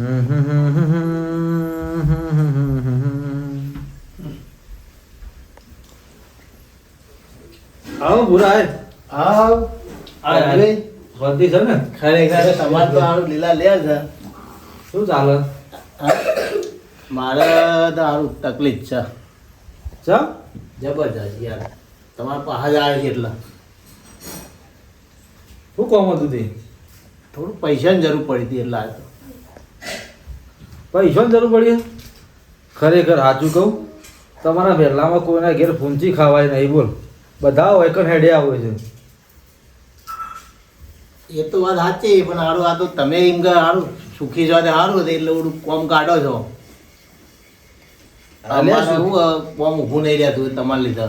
આવો બુરા આય આય વધી છે ને? ખરેખર તમારે તો આનું લીલા લે છે. શું ચાલે? મારે તો આનું તકલીફ છે. ચમ? જબરજસ્ત યાર. તમારા પાસે આવે છે એટલે. શું કોમ હતું તે? થોડું પૈસાની જરૂર પડી હતી એટલે આ તો. પૈસાની જરૂર પડી ખરેખર સાચું કહું તમારા વહેલામાં કોઈના ઘેર ફૂંચી ખાવાય નહીં બોલ. બધા વૈકન હેડ્યા હોય છે. એ તો વાત સાચી પણ સારું આ તો તમે એમ કે સારું સુખી છો તે સારું એટલે ઓલું કોમ કાઢો છો. કોમ ઊભું નહીં રહેતું તમારા લીધે.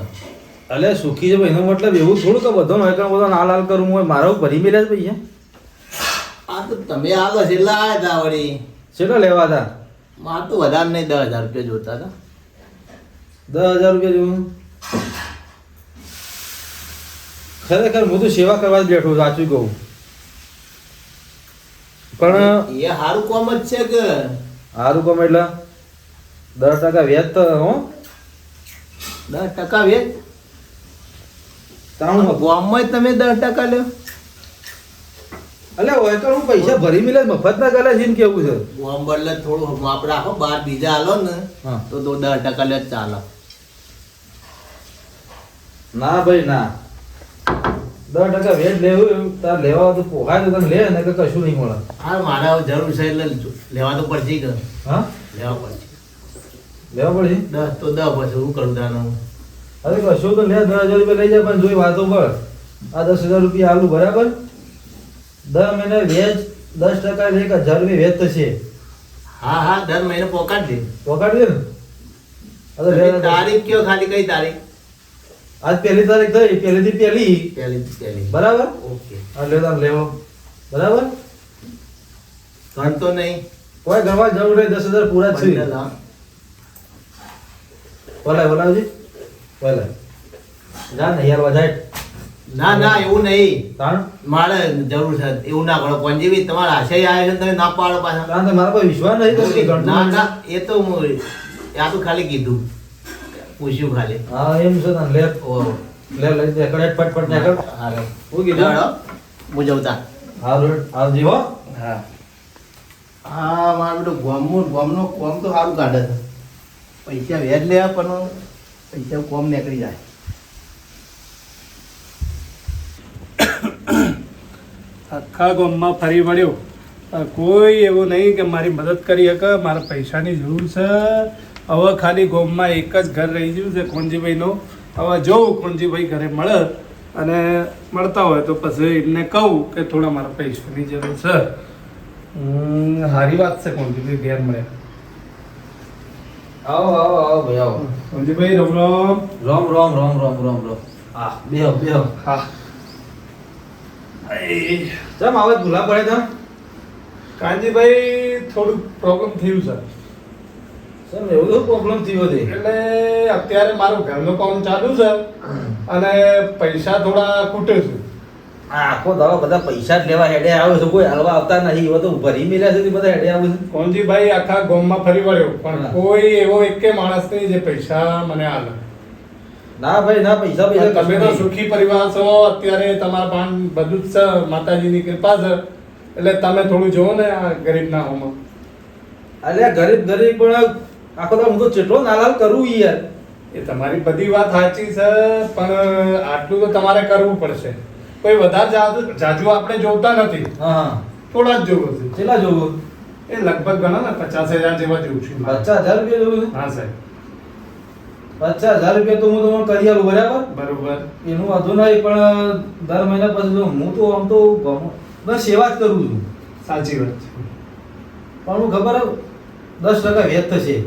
અલે સુખી છે ભાઈ એનો મતલબ એવું થોડું કે બધો વૈકન બધો ના લાલ કરવું હોય મારો ભરી મેળ્યા પૈસા આ તો તમે આગળ છેલ્લા આવ્યા હતા વળી. કેટલા લેવા હતા? માર તો વધારે નહીં દસ હજાર રૂપિયા જોતા હતા. દસ હજાર રૂપિયા જોયું? ખરેખર હું તો સેવા કરવા જ બેઠો છું સાચું કહું. પણ એ સારું કોમ જ છે કે. સારું કોમ એટલે? દસ ટકા વ્યાજ તો હો. દસ ટકા વ્યાજ તાણું ગામમાં તમે દસ ટકા લ્યો. અલે હોય તો હું પૈસા ભરી મિલે મફત ના ગલે છે કેવું છે? આમ બદલે થોડું માપ રાખો બાર બીજા હાલો ને હા. તો તો દસ ટકા લે ચાલે. ના ભાઈ ના. દસ ટકા વેજ લેવું તાર લેવા તો પોહાય તો તને લે ને કે કશું નહીં મળે. હા મારે જરૂર છે એટલે લેવા તો પડશે કે હા? લેવા પડશે. લેવા પડશે દસ તો દસ પછી શું કરું તાનું? અરે કશું તો લે દસ હજાર રૂપિયા લઈ જાય પણ જોઈ વાતો પર આ દસ હજાર રૂપિયા આલું બરાબર? દર મહિને વેજ દસ ટકા એક હજાર વેજ થશે. હા હા દર મહિને પોકાડ દે પકડ ને તારીખ કયો ખાલી કઈ તારીખ? આજ પહેલી તારીખ થઈ પહેલી થી પહેલી. પહેલી પહેલી. બરાબર? ઓકે. આ લેવો તમે લેવો. બરાબર? ગણતો નહીં. કોઈ ગરવા જરૂર નહીં દસ હજાર પૂરા છે. બોલાય બોલાવજી બોલાય જા ને યાર વજાય ના ના એવું નહીં. મારે જરૂર છે એવું ના કરો. પંજીવી તમારા આશય આવે છે તમે ના પાડો પાછા. મારા કોઈ વિશ્વાસ નહીં ના ના એ તો હું આ તો ખાલી કીધું. પૂછ્યું ખાલી. હા એમ છે ને લે. લે લઈ દે કડેટ ફટ ને કર. હાલે હું કીધું? ચાલો, હું જવતા હા રોડ આવજી હો. હા. હા મારા બેટો ગોમનું ગોમનો કોમ તો સારું કાઢે છે. પૈસા વેજ લેવા પણ પૈસા કોમ નીકળી જાય. આખા ગામમાં ફરી વળ્યો. કોઈ એવું નહીં કે મારી મદદ કરી શકે મારા પૈસાની જરૂર છે. હવે ખાલી ગામમાં એક જ ઘર રહી ગયું છે કોણજીભાઈનો હવે જોઉં કોણજીભાઈ ઘરે મળે અને મળતા હોય તો પછી એમને કહું કે થોડા મારા પૈસાની જરૂર છે. સારી વાત છે કોણજીભાઈ ઘેર મળે. આવો આવો આવો ભાઈ આવો. કોણજીભાઈ રમ રમ. રોમ રોમ રોમ રોમ રોમ રોમ. હા બે હા. ચમ આવે ભૂલા પડે તમ કાનજીભાઈ થોડુંક પ્રોબ્લેમ થયું છે. સર એવું તો પ્રોબ્લેમ થયો છે? એટલે અત્યારે મારું ઘરનું કામ ચાલુ છે અને પૈસા થોડા ખૂટે છે. આ આખો દાડો બધા પૈસા જ લેવા હેડે આવે છે કોઈ હાલવા આવતા નહીં એવો તો ભરી મેલ્યા છે બધા હેડે આવે છે. કોનજીભાઈ આખા ગામમાં ફરી વળ્યો પણ. કોઈ એવો એકે માણસ નહીં જે પૈસા મને આલે. ના ભાઈ ના પૈસા પૈસા તમે તો સુખી પરિવાર છો અત્યારે તમારા પાન બધું જ છે માતાજીની કૃપા છે. એટલે તમે થોડું જોવો ને આ ગરીબના હોમાં. અલ્યા ગરીબ ગરીબ પણ આખો તો હું તો ચેટલો નાલાલ કરું યાર. એ તમારી બધી વાત સાચી છે પણ આટલું તો તમારે કરવું પડશે. કોઈ વધારે જાજુ આપણે જોતા નથી. હા થોડા જ જોવું છે. કેટલા જોવું? એ લગભગ ગણો ને પચાસ હજાર જેવા જોઉં છું. પચાસ હજાર રૂપિયા જોવું હા સાહેબ. પચાસ હજાર રૂપિયા તો હું તમને કરી આલું બરાબર? બરોબર. એનું વાંધો નહીં પણ દર મહિના પછી હું તો આમ તો બસ સેવા જ કરું છું. સાચી વાત છે. પણ હું ખબર દસ ટકા વેચ થશે.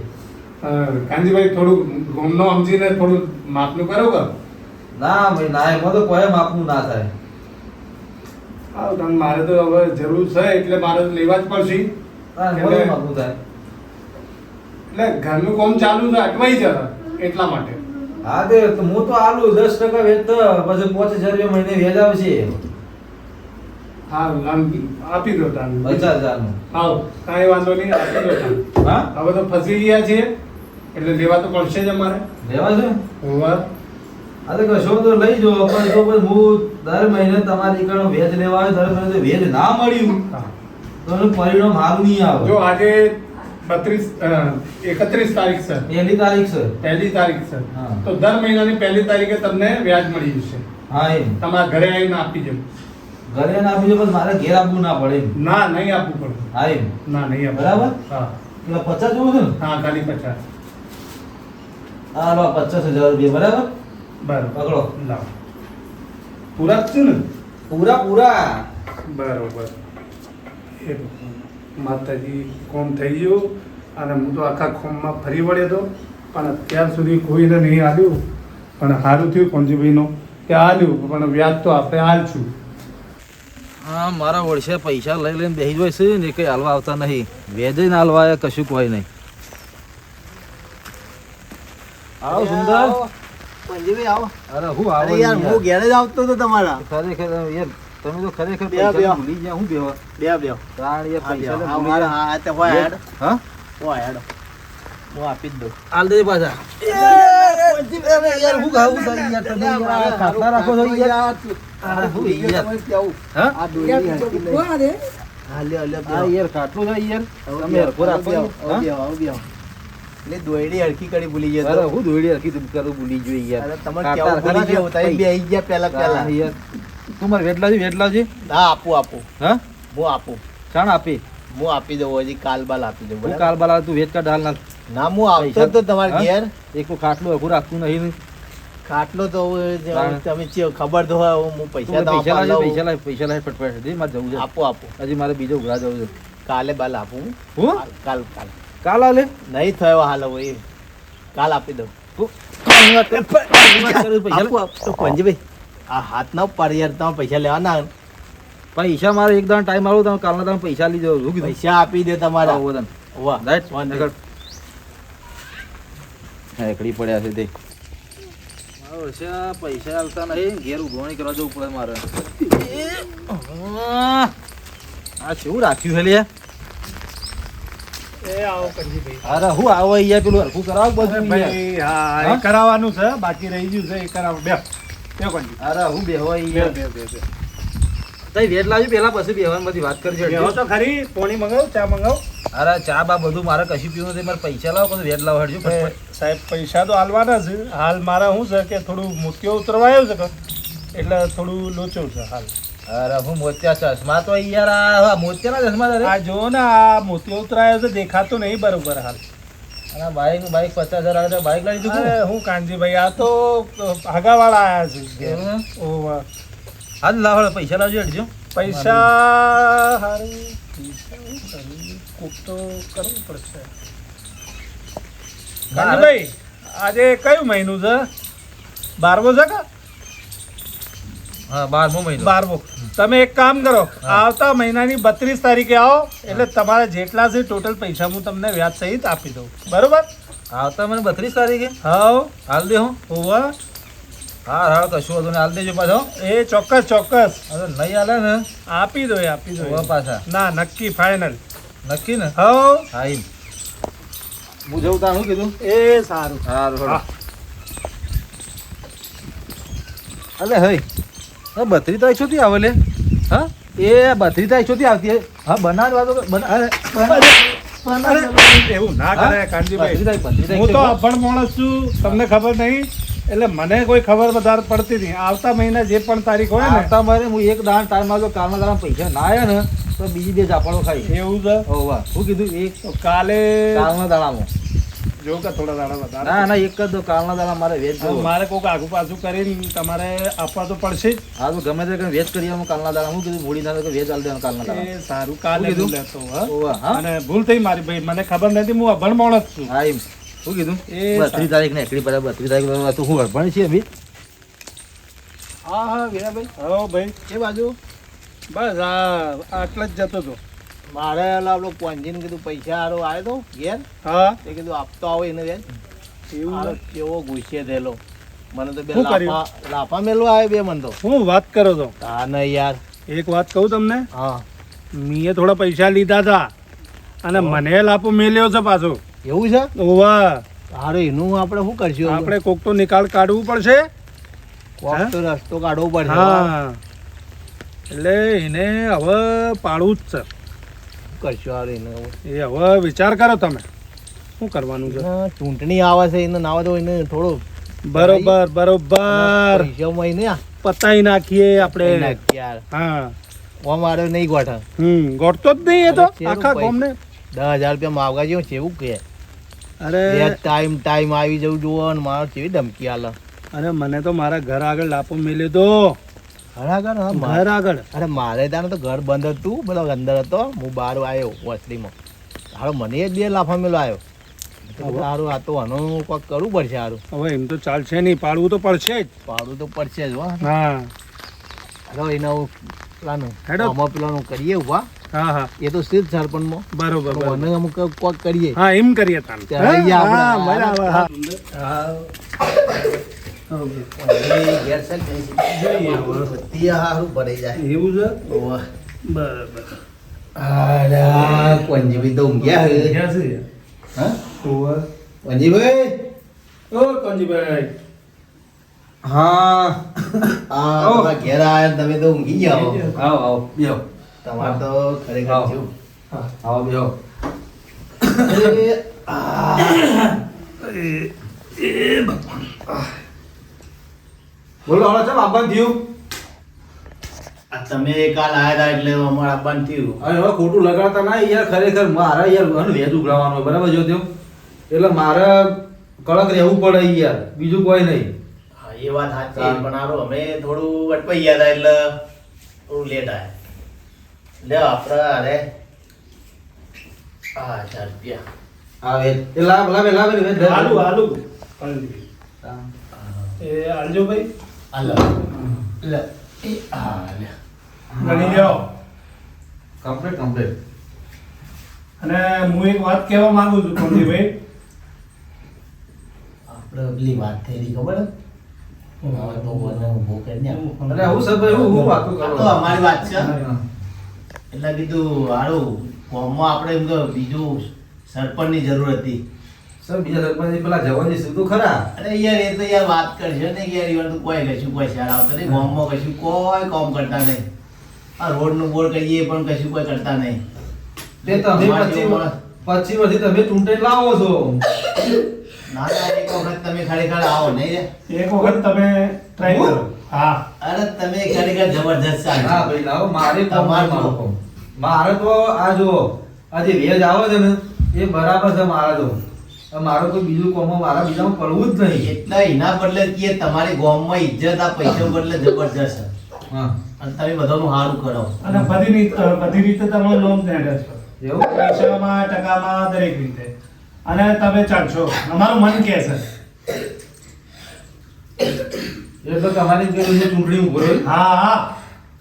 કાંજીભાઈ થોડું ગુમનો સમજીને થોડું માપનું કરો કે? ના ભાઈ ના એમાં તો કોઈ માપનું ના થાય. હા કારણ મારે તો હવે જરૂર છે એટલે મારે લેવા જ પડશે. હા માપનું થાય. એટલે ઘરનું કામ ચાલુ છે અટવાઈ જશે એટલા માટે. હા તે હું તો આલુ દસ ટકા વેચ પછી પાંચ હજાર રૂપિયા મહિને વ્યાજ આવશે. હા આપી દો તાન. પચાસ હજારનું. હા કાંઈ વાંધો નહીં આપી દો તાન. હા? હવે તો ફસી ગયા છીએ એટલે લેવા તો પડશે જ અમારે. લેવા છે? હોવા. આ તો કશો તો લઈ જો પણ જો પણ હું દર મહિને તમારી કણ વેજ લેવા આવે દર મહિને વેજ ના મળ્યું. તો પરિણામ સારું નહીં આવે. જો આજે બત્રીસ એકત્રીસ તારીખ સર. પહેલી તારીખ સર. પહેલી તારીખ સર. તો દર મહિનાની પહેલી તારીખે તમને વ્યાજ મળી જશે. હા એ તમારા ઘરે આવીને આપી દેવું. ઘરે ના આપી દો પણ મારે ઘેર આપવું ના પડે ના નહીં આપવું પડે. હા એમ. ના નહીં આપવું બરાબર? હા. એટલે પચાસ જોવું છે ને? હા ખાલી પચાસ. હા લો પચાસ હજાર રૂપિયા બરાબર? બરાબર. પકડો. લાવો. પૂરા જ છે ને? પૂરા પૂરા. બરોબર. એ માતાજી કોમ થઈ ગયું અને હું તો આખા ખોમમાં ફરી વળ્યો હતો પણ અત્યાર સુધી કોઈને નહીં આવ્યું પણ સારું થયું કોંજીભાઈનો કે આવ્યું પણ વ્યાજ તો આપણે આલશું હા મારા વર્ષે પૈસા લઈ લઈને બેસી જાય છે ને કંઈ હાલવા આવતા નહીં. વેજે ના હાલવા કશું કોઈ નહીં. આવો સુંદર. પંજીભાઈ આવો. અરે હું આવો યાર હું ઘેરે જ આવતો હતો તમારા. ખરેખર યાર તમે તો ખરેખર બે. ભૂલી ગયા હું બેવા બે બે. તાણ બે. પૈસાને હા, ભૂલી ગયા. હા તે હોય હેડ. હા? હોય હેડ. હું આપી જ દઉં. હાલ દે પાછા. યાર હું ખાવું તારી યાર તમે યાર આ ખાટલા રાખો છો યાર. અરે હું યાર હા? આ દોરી હરખી લઈ. હા, લ્યો, લ્યો, આ બેહો. યાર ખાટલું છે યાર. તમે હરખું રાખો. હવે યાર. બેહો, એટલે દોયડી હરખી કરી ભૂલી ગયો અરે હું દોડી રાખી તું ભૂલી ગયો યાર. તમારે કેવું ભૂલી ગયો તમે બે આઈ ગયા પહેલા પહેલા. યાર. તું મારે વેટ લાવજે હા આપું આપું. હા? હું આપું. શાણ આપી. હું આપી દઉં હજી કાલ બાલ આપી દઉં હું બરાબર? કાલ બાલ તું ના ના હું આવતો તો તમારે ઘેર. એક ખાટલું હરખું રાખતું નહીં ખાટલો તો. તમે ખબર તો હોય હું પૈસા પૈસા આપવા પૈસા લાવ પૈસા લાવ ફટફટ. મારે જવું છે. આપું આપું. હજી મારે બીજો ઉઘરા જવું છે. કાલે બાલ આપું હું? કાલ કાલ. કાલ આલે નહીં થયો હાલ હવે કાલ આપી દઉં. પંજીભાઈ. આ હાથ ના પાડી યાર તમે પૈસા લેવાના પૈસા મારે એક દાણ ટાઈમ આવું તમે કાલના તમે પૈસા લઈ શું પૈસા આપી દે તમારા. આવો તને. વાહ રાઈટ? વાંધો એકડી પડ્યા છે તે. પૈસા આલતા નહીં. ઘેર ઉઘરાણી કરવા જવું પડે મારે. આ કેવું રાખ્યું છે લે? અરે હું આવો અહીંયા પેલું હરખું કરાવ બધું ભાઈ હા? એ કરાવવાનું છે બાકી રહી ગયું છે એ કરાવ બે બે કંજી. અરે હું બેહવા અહીંયા. બે બે બે તઈ વેટ લાવજો પેલા પછી બેહવાની બધી વાત કરજો બેહો તો ખરી પોણી મંગાવ ચા મંગાવ? અરે ચા બા બધું મારે કશું પીવું નથી મારે પૈસા લાવો પછી વેટ લાવો સાહેબ પૈસા તો હાલવાના છે. હાલ મારા શું છે કે થોડું મોતિયો ઉતરવાયો છે એટલે થોડું લોચો છે હાલ. અરે હું મોતિયા ચશ્મા તો યાર આ મોતિયાના ચશ્મા તારે આ જો ને આ મોતિયો ઉતરાયો છે દેખાતો નહીં બરોબર હાલ. અને બાઈક બાઈક પચાસ હજાર આવે બાઈક લઈ દીધું હું કાનજીભાઈ આ તો ભાગાવાળા આવ્યા છે? ઓવા. હાલ લાવો પૈસા લાવજો અડજો પૈસા હારું? કોક તો કરવું પડશે. કાનજીભાઈ આજે કયું મહિનું છે? બારમો છે કે? બારમો તમે એક કામ કરો આવતા મહિનાની બત્રીસ તારીખે આવો એટલે તમારા જેટલા છે ટોટલ પૈસા હું તમને વ્યાજ સહિત આપી દઉં. બરોબર? આવતા મને બત્રીસ તારીખે? હા હાલ દે હું. હોવા. હા હા કશું હતું ને હાલ દેજો પાછો. એ ચોક્કસ ચોક્કસ. અરે નહીં હાલે ને. આપી દો આપી દો પાછા. ના નક્કી ફાઇનલ નક્કી ને? હા હું જવું તાર શું કીધું? એ સારું. સારું હા. અલે હઈ. હા બત્રીસ તારીખ સુધી આવે લે. હા એ બત્રી તારીખ સુધી આવતી હા. બનાવ વાતો કર- બના- અરે, બના- અરે, એવું ના હા? કાનજીભાઈ. બત્રીસ તારીખ, બત્રીસ હું તો અભણ માણસ છું તમને ખબર નહીં એટલે મને કોઈ ખબર વધારે પડતી નહીં. આવતા મહિના જે પણ તારીખ હોય ને. આવતા મારે હું એક દાણ ટાઈમ આવ્યો કાલના દાડા પૈસા ના આવ્યા ને તો બીજી બે ચાપડો ખાઈ. એવું છે? વાહ. શું કીધું? એક કાલે કાલના દાડામાં જો કે થોડા દાડા વધારે ના ના એક જ દો કાલના દાડા મારે વેચ મારે કોઈક આગુ પાછું કરીને તમારે આપવા તો પડશે જ. હા તો ગમે તે વેચ કરી આવું કાલના દાડા હું કીધું મૂડી ના વેચ આલ દેવાનું કાલના દાડા. સારું કાલે હું લેતો હા અને ભૂલ થઈ મારી ભાઈ મને ખબર નથી હું અભણ માણસ છું. હા એમ. શું કીધું? એ બત્રીસ તારીખ ને એકડી પડે બત્રીસ તારીખ પર તું હું અભણ છીએ અભી હા હા વિરાભાઈ. હા ભાઈ. એ બાજુ. બસ આ આટલા જ જતો હતો. મારે આપણો પોંજીને કીધું પૈસા હારો આવ્યો તો ઘેર. હા. તે કીધું આપતો આવો એને બેન એવું? કેવો ગુસ્સે થયેલો. મને તો બે? લાફા લાફા મેલવા આવે બે મને તો. હું વાત કરો તો હા ને યાર. એક વાત કહું તમને? હા. મીએ થોડા પૈસા લીધા હતા અને મને લાપો મેલ્યો છે પાછો. એવું છે? ઓવા. હારું એનું આપણે શું કરશું આપણે કોક તો નિકાલ કાઢવું પડશે. કોક તો રસ્તો કાઢવો પડશે. હા. એટલે એને હવે પાડવું જ છે. કરશું હારું એને એ હવે વિચાર કરો તમે. શું કરવાનું છે? ચૂંટણી આવે છે એને નાવા દો એને થોડો બરોબર બરોબર. પૈસામાં એને પતાઈ નાખીએ આપણે. હા. ઓમ નહીં ગોઠા. હમ ગોઠતો જ નહીં એ તો આખા ગોમને. દસ હજાર રૂપિયા માવગા જેવું છે એવું કે? અરે. ટાઈમ ટાઈમ આવી જવું જુઓ ને મારો કેવી ધમકી આલે. અરે મને તો મારા ઘર આગળ લાપો મેલ્યો તો. ખરાખર હા મારે આગળ. અરે મારે ત્યાં તો ઘર બંધ હતું બધો અંદર હતો હું બહાર આવ્યો વસરીમાં હારો મને જ બે લાફા મેલો આવ્યો. સારું આ તો આનું કોક કરવું પડશે સારું હવે એમ તો ચાલશે નહીં પાડવું તો પડશે જ. પાડવું તો પડશે જ હો. હાલો એને પેલાનું હેડો. આમાં પેલાનું કરીએ ઊભા હા હા. એ તો સ્થિર સરપંચમાં. બરોબર બરોબર. મને અમુક કોક કરીએ. હા એમ કરીએ તાન. ત્યાં આવીએ આપણે. હા, બરાબર હા. ઘેર છે ને? જોઈએ હવે. બધી હારું ભરાઈ જાય એવું છે ઓવા. બરાબર આડા, કોંજીભાઈ તો ઊંઘ્યા હે. ક્યાં છે હા? ઓવે. કોંજીભાઈ ઓ કંજીભાઈ હા આ ઓ. તમારા ઘેર આયા ને તમે તો ઊંઘી ગયા હો. આવો આવો બેહો તમારે તો ખરેખર આવો. જેવું. આવો બેહો એ, આ. બોલો હવે ચમ આપવાનું થયું? આ તમે કાલ આયા હતા એટલે અમારા બંધ થયું. અરે હવે ખોટું લગાડતા ના યાર ખરેખર મારા યાર મને વેજ ઉઘરાવાનું બરાબર જો તેમ? એટલે મારે કડક રહેવું પડે યાર બીજું કોઈ નહીં. હા એ વાત સાચી. પણ આરો અમે થોડું અટપાઈ ગયા હતા એટલે થોડું લેટ આયા. લે આપણે અરે હા હજાર રૂપિયા હા વેજ એ લાવ લાવે લાવે આલુ આલુ. એ આલજો ભાઈ. હાલો લે એ હા લે ગણી લ્યો કમ્પ્લીટ કમ્પ્લીટ અને હું એક વાત કહેવા માંગુ છું કંજીભાઈ આપણે પેલી વાત થઈ હતી ખબર હે? હવે તો મને ઊભો કરી દે. એટલે હું સર ભાઈ હું હું વાતો કરું તો અમારી વાત છે. એટલે કીધું હારું ગામમાં આપણે એમ કે બીજું સરપંચની જરૂર હતી. સર બીજા સરપંચ પેલા જવાની શું તો ખરા? અરે યાર એ તો યાર વાત કરશે ને કે યાર ઈવન તો કોઈ કશું કોઈ શહેર આવતો નહીં ગામમાં કશું કોઈ કામ કરતા નહીં. આ રોડનું બોર્ડ કરીએ પણ કશું કોઈ કરતા નહીં. તે તમે પછી પછી તમે ચૂંટણી લાવો છો. ના ના એક વખત તમે ખરેખર આવો નહીં એક વખત તમે ટ્રાય કરો. હા. અરે તમે ખરેખર જબરજસ્ત હા ભાઈ લાવો મારે તમારો મારો તો આ જો આજે વેજ આવે છે ને એ બરાબર છે મારા તો આ મારો કોઈ બીજું કોમમાં મારા બીજામાં પડવું જ નહીં. એટલા એના બદલે કે તમારી ગોમમાં ઇજ્જત આ પૈસા બદલે જબરજસ્ત. હા. અને તમે બધાનું સારું કરો. અને બધી રીતે બધી રીતે તમે લોન મેળવે છો. એવું? પૈસામાં ટકામાં દરેક રીતે. અને તમે ચાલશો અમારું મન કહે છે. તો તમારી જે જે ચૂંટણી ઊભો હા?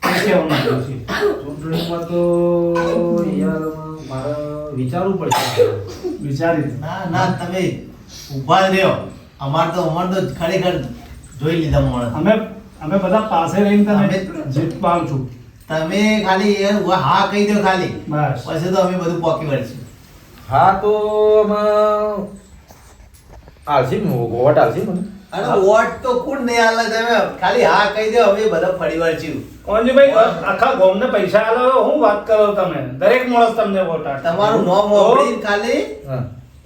હા કેવું માંગુ છું. ચૂંટણીમાં તો યાર મારે વિચારવું પડશે. વિચારી ના ના તમે ઊભા જ રહ્યો. અમાર તો અમાર તો ખરેખર જોઈ લીધા મોણ અમે અમે બધા પાસે રહીને તમે જીત જીતવાનું છું તમે ખાલી એ ઊભા હા કહી દો ખાલી. બસ. પછી તો અમે બધું પોકી વળશું. હા તો અમે આલસી વોટ આલસી મને? અને વોટ તો કોણ નહીં આલે તમે ખાલી હા કહી દો અમે બધા પરિવાર જીવ. કોંજીભાઈ આખા ગામને પૈસા આલો હું વાત કરો તમે દરેક માણસ તમને વોટ આપશે. તમારું નામ વાપરીને ખાલી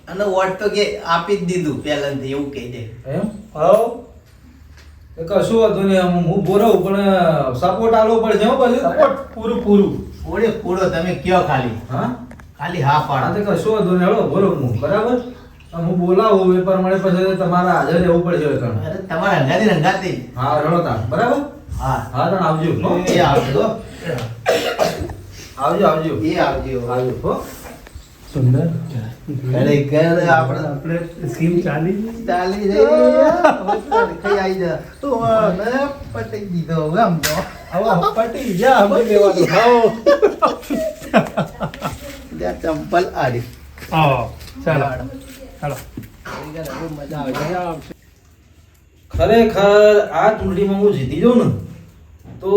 અને વોટ તો કે આપી જ દીધું પહેલાથી એવું કહી દે. એમ? હો એ કશું હતું નહીં આમ હું બોરવ પણ સપોર્ટ આલો પડશે હો પછી? સપોર્ટ પૂરું પૂરું. પૂરે પૂરો તમે કયો ખાલી? હા? ખાલી હા પાડો. તો કશું હતું નહીં હળો બોલો હું બરાબર? હું બોલાવું એ પ્રમાણે પછી તમારે હાજર રહેવું પડશે હવે કણ. અરે તમારે હંગાતી રંગાતી હા રણોતા બરાબર? હા. હા તણ આવજો. એ આવજો. આવજો આવજો. એ આવજો. આવજો હો. સુંદર. ખરેખર આપણે આપણે સ્કીમ ચાલી ચાલી રહી કઈ આવી જા. તો મને પટી દીધો એમ આમ તો હવે પટી જા અમે લેવાનું. ત્યાં ચંપલ આડી. હા ચાલો. મજા આવે ખરેખર આ ચૂંટણીમાં હું જીતી જાઉં ને, તો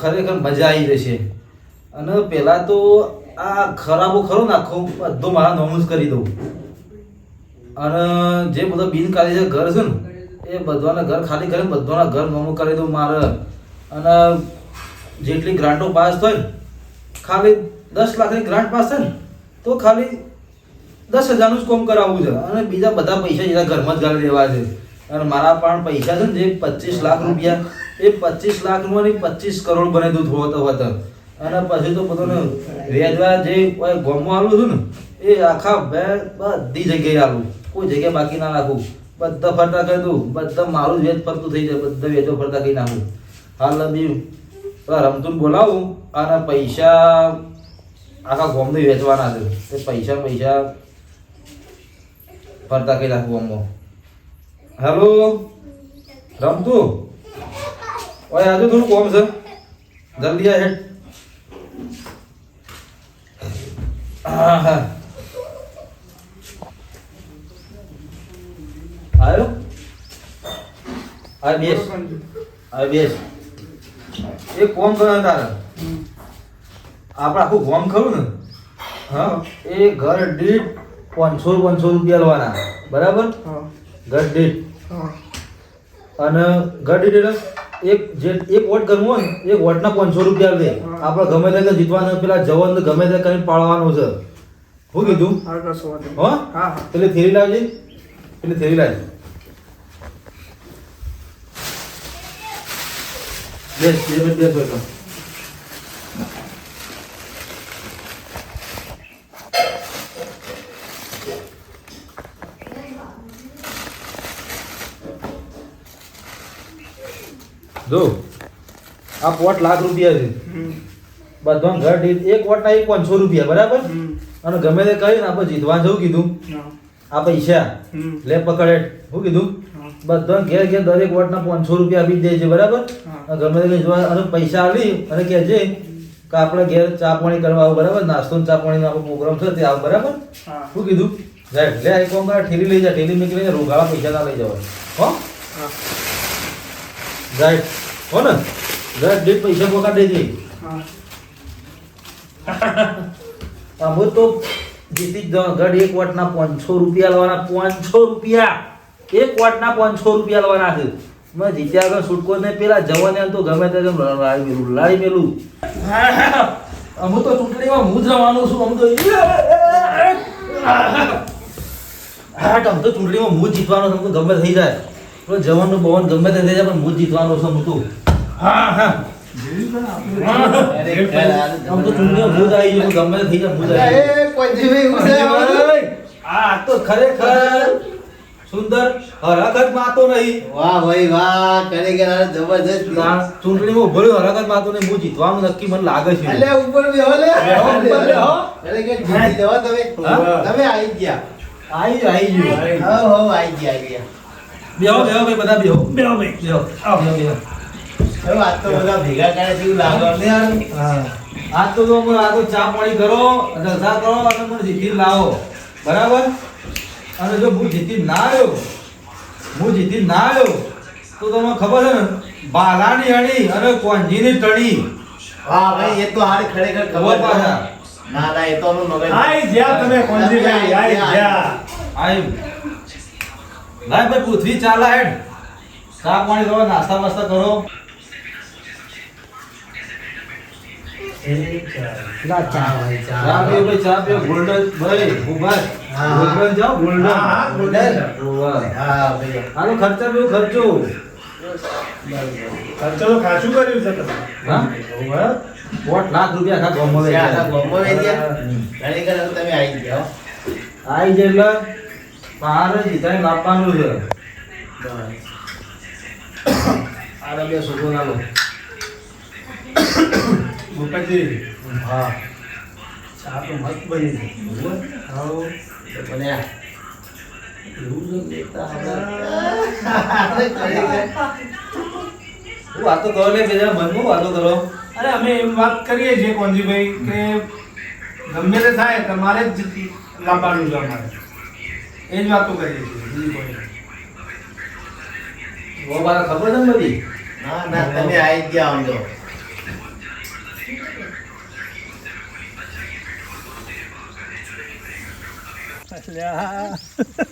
ખરેખર મજા આવી જશે. અને પહેલાં તો આ ખરાબો ખરો ને આખો, બધો મારા નોમું જ કરી દઉં. અને જે બધા બિનકારી ઘર છે ને, એ બધાના ઘર ખાલી કરીને બધાના ઘર નોમું કરી દઉં મારે. અને જેટલી ગ્રાન્ટો પાસ થાય ખાલી દસ લાખની ગ્રાન્ટ પાસ થાય ને, તો ખાલી દસ હજારનું જ કોમ કરાવવું છે. અને બીજા બધા પૈસા જેના ઘરમાં જ ગાળી દેવા છે. અને મારા પણ પૈસા છે ને જે પચીસ લાખ રૂપિયા, એ પચીસ લાખમાં અને પચીસ કરોડ બને દૂધ હોતો હતો. અને પછી તો પોતાને વેચવા જે ગોમમાં આલું હતું ને, એ આખા બે બધી જગ્યાએ આવું કોઈ જગ્યાએ બાકી ના રાખું. બધા ફરતા કરી બધા મારું જ વેચ ફરતું થઈ જાય. બધા વેચો ફરતા કહી નાખું હાલ બી રમતું બોલાવું. અને પૈસા આખા ગોમથી વેચવાના છે. તે પૈસા પૈસા ફરતા કઈ નાખું ગોમમાં હેલો રમતું ઓય આજે થોડું કોમ છે જલ્દી આ હેડ હા હા આવ્યો આ બેસ આ બેસ એ કોમ કરે તારે આપણે આખું ગોમ ખરું ને? હા એ ઘર દીઠ પાંચસો પાંચસો રૂપિયા લેવાના બરાબર ઘર દીઠ અને ઘર દીઠ એટલે એક જે એક વોટ કરવું હોય ને એક વોટના પાંચસો રૂપિયા લે. આપણે ગમે તે જીતવાનું પેલા જવાન ગમે તે કરીને પાડવાનું છે. શું કીધું? હા પેલી થેરી લાવજે. પેલી થેરી લાવજે. બેસ બે મિનિટ બેસ જો આ પોટ લાખ રૂપિયા છે. બધા ઘર દીઠ એક વોટના એક પાંચસો રૂપિયા બરાબર? અને ગમે તે કરીને આપણે જીતવા જવું કીધું. આ પૈસા લે પકડે શું કીધું? બધા ઘેર ઘેર દરેક વોટના પાંચસો રૂપિયા આપી દે છે બરાબર? ગમે તે અને પૈસા આપી અને કહે છે કે આપણે ઘેર ચા પાણી કરવા આવું બરાબર? નાસ્તો ને ચા પાણી આપણો પ્રોગ્રામ છે તે આવ બરાબર? શું કીધું લે આ કોમ ઠેલી લઈ જા ઠેલી નીકળીને રોગાળા પૈસા ના લઈ જવાય હો. રાઈટ હો ને રાઈટ દીઠ પૈસા પકડ દેજે અમે તો જીતી જ. ગઢ એક વોટના પાંચસો રૂપિયા લેવાના પાંચસો રૂપિયા એક વોટના પાંચસો રૂપિયા લેવાના છે મેં જીત્યા આગળ છૂટકો ને પેલા જવાને તો ગમે તે જેમ લાડી મેલું લાડી મેલું અમે તો ચૂંટણીમાં હું જ રવાનું છું અમે તો હા આમ તો ચૂંટણીમાં હું જીતવાનો છું ગમે થઈ જાય પેલો જવાનનું બવન ગમે તે થઈ જાય પણ હું જીતવાનો છું હું તું. હા હા. આમ તો ચૂંટણીમાં હું આવી ગયો ગમે તે થઈ જાય હું આવી આ તો ખરેખર સુંદર હરકત માતો નહીં. વાહ ભાઈ વાહ ખરેખર આ જબરજસ્ત. ચૂંટણીમાં ઊભો રહ્યો હરકત માતો નહીં હું જીતવાનું નક્કી મને લાગે છે. એટલે ઉપર બેહો લે ઉપર બેહો. ખરેખર જીતી જવા તમે? તમે આવી ગયા. આઈ આવી આઈ ગયો. હો હો આવી ગયા આવી ગયા. બેહો બેહો ભાઈ બધા બેહો. બેહો ભાઈ. બેહો. બેહો બેહો. હવે આ તો બધા ભેગા કરે છે લાગો. હા. આજ તો તો અમે આ તો ચા પાણી કરો રજા કરો અને મને જીતી લાવો. બરાબર? અને જો હું જીતી ના આવ્યો હું જીતી ના આવ્યો તો તમને ખબર છે ને બાલાની અણી અને કોંજીની ટણી. હા ભાઈ એ તો હારી ખરેખર ખબર ખબર પાછા. ના ના એ તો મગજ આઈ જ્યાં તમે કોંજીભાઈ આઈ જ્યાં. આઈ. લાય ભાઈ પૃથ્વી ચાલા હેડ. ચા પાણી કરો નાસ્તા વાસ્તા કરો. ચા પીઓ ભાઈ ચા પીઓ ગોલ્ડન ભાઈ ઊભા હા. ગોલ્ડન જાઓ ગોલ્ડન. હા, ભાઈ. આનો ખર્ચા બહુ ખર્ચો. ખર્ચો તો ખાસું કર્યું છે તમે. હા? પોટ લાખ રૂપિયા આખા ગમો વેચ્યા. આખા. ખરેખર હવે તમે આવી ગયા આવી જાય એટલે પારે જીતા લાવવાનું છે. આરે બે સુકો ના લો ભૂપતજી હા. ચા તો મસ્ત બની છે. હાઉ તો બન્યા. એવું દેખતા હું વાતો કરો લે બે જણા મનમાં વાતો કરો. અરે અમે એમ વાત કરીએ છીએ કોણજીભાઈ કે ગમે તે થાય તમારે જ લાવવાનું છે અમારે. એ જ વાતો કરીએ છીએ બીજી કોઈ. બહુ ખબર છે બધી? ના ના તમે આવી ગયા તો.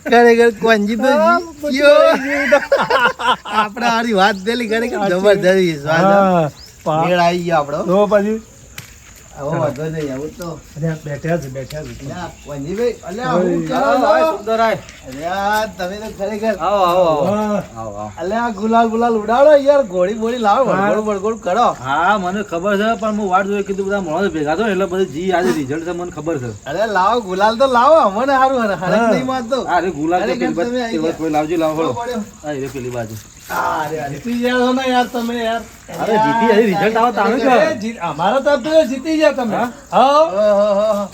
ખરેખર કોંજી તો આપણે હારી વાત દેલી ખરેખર જબરજસ્ત છે. મેળ આવી ગયો આપણો. તો પછી? આવો વાંધો નહીં આવું તો. અરે છે છે. હું તમે તો ખરેખર આવો આવો આવો. ગુલાલ ગુલાલ ઉડાડો યાર ગોળી ગોળી લાવો. વળગોળ વળગોળ કરો. હા મને ખબર છે પણ હું વાટ જોઈ કીધું બધા મળો ભેગા ને એટલે બધું જી આજે રિઝલ્ટ છે મને ખબર છે. અરે લાવો ગુલાલ તો લાવો મને સારું હરે હરખ હા. નહીં મારતો આ રે તો પેલી બાજુ- લાવજો લાવો આ પેલી બાજુ. આ રે, અરે જીતી ગયા છો યાર તમે યાર. અરે જીતી હજી રિઝલ્ટ આવે તાનું એ, કે જીત- અમારા તરફ તો જીતી ગયા તમે. હા? હા.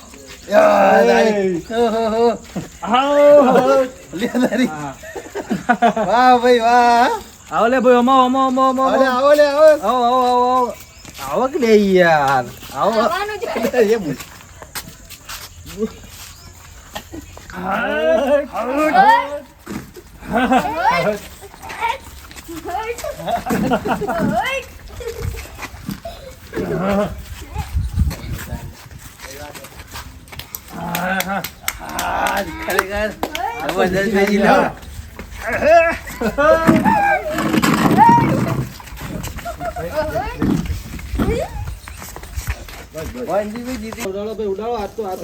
હા. વાહ ભાઈ વાહ આવો લે ભાઈ અમાવો અમાવો અરે અમાવો આવો લે આવો આવો. આવો આવો આવો કે લે યાર? આવો. એ આ ખરેખર જબરદસ્ત થઈ ગયું. જીતી ઉડાડો ભાઈ ઉડાડો આ તો આ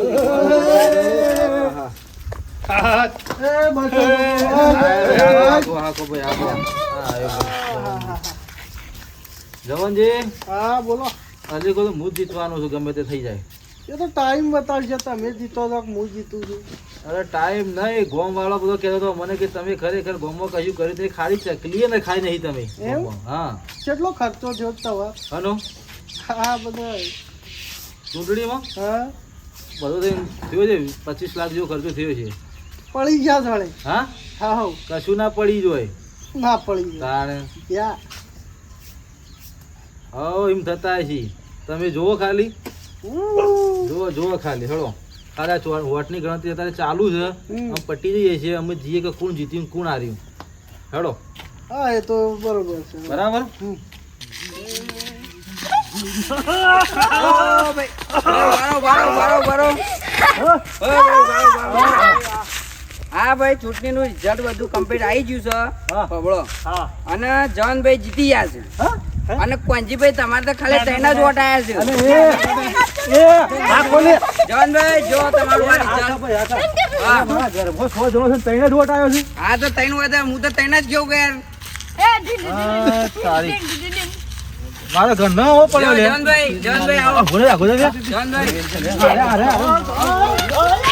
જવાનજી હા બોલો. હજી કોઈ હું જ છું ગમે તે થઈ જાય. એ તો ટાઈમ બતાવશે તમે જીતો તો હું જીતું છું? અરે ટાઈમ નહીં ગોમ વાળો બધો કહેતો હતો મને કે તમે ખરેખર ગોમો કશું કર્યું તે ખાલી ચકલીએ ને ખાઈ નહીં તમે હા. કેટલો ખર્ચો થયો તમારે? હનો? હા બધા. ચૂંટણીમાં? હા. બધો થયો છે પચીસ લાખ જેવો ખર્ચો થયો છે. પડી ગયા વળે હા? હા હો. કશું ના પડી જોય ના પડી તારે ક્યાં હો એમ થતા છે. તમે જોવો ખાલી. જોવો જુઓ જુઓ ખાલી. હળો. ખાલી વોટની ગણતરી અત્યારે ચાલુ છે. આમ પટી જઈએ છીએ. અમે જઈએ કે કોણ જીત્યું કોણ હાર્યું. હેડો હા એ તો બરોબર છે. બરાબર? હમ. હા ભાઈ ચૂંટણીનું રિઝલ્ટ બધું કમ્પ્લીટ આવી ગયું છે. હા. અને જવાનભાઈ જીતી ગયા છે. અને કોંજીભાઈ તમારે તો ખાલી ત્રણ જ વોટ આવ્યા છે. જવાનભાઈ જો તમારું આ હા. હા તો ત્રણ હોય હું તો ત્રણ જ ગયો યાર મારા ઘર ના આવો જો, જવાનભાઈ જવાનભાઈ આવો. ઘોડે રાખો છો કે? જવાનભાઈ. અરે અરે અરે.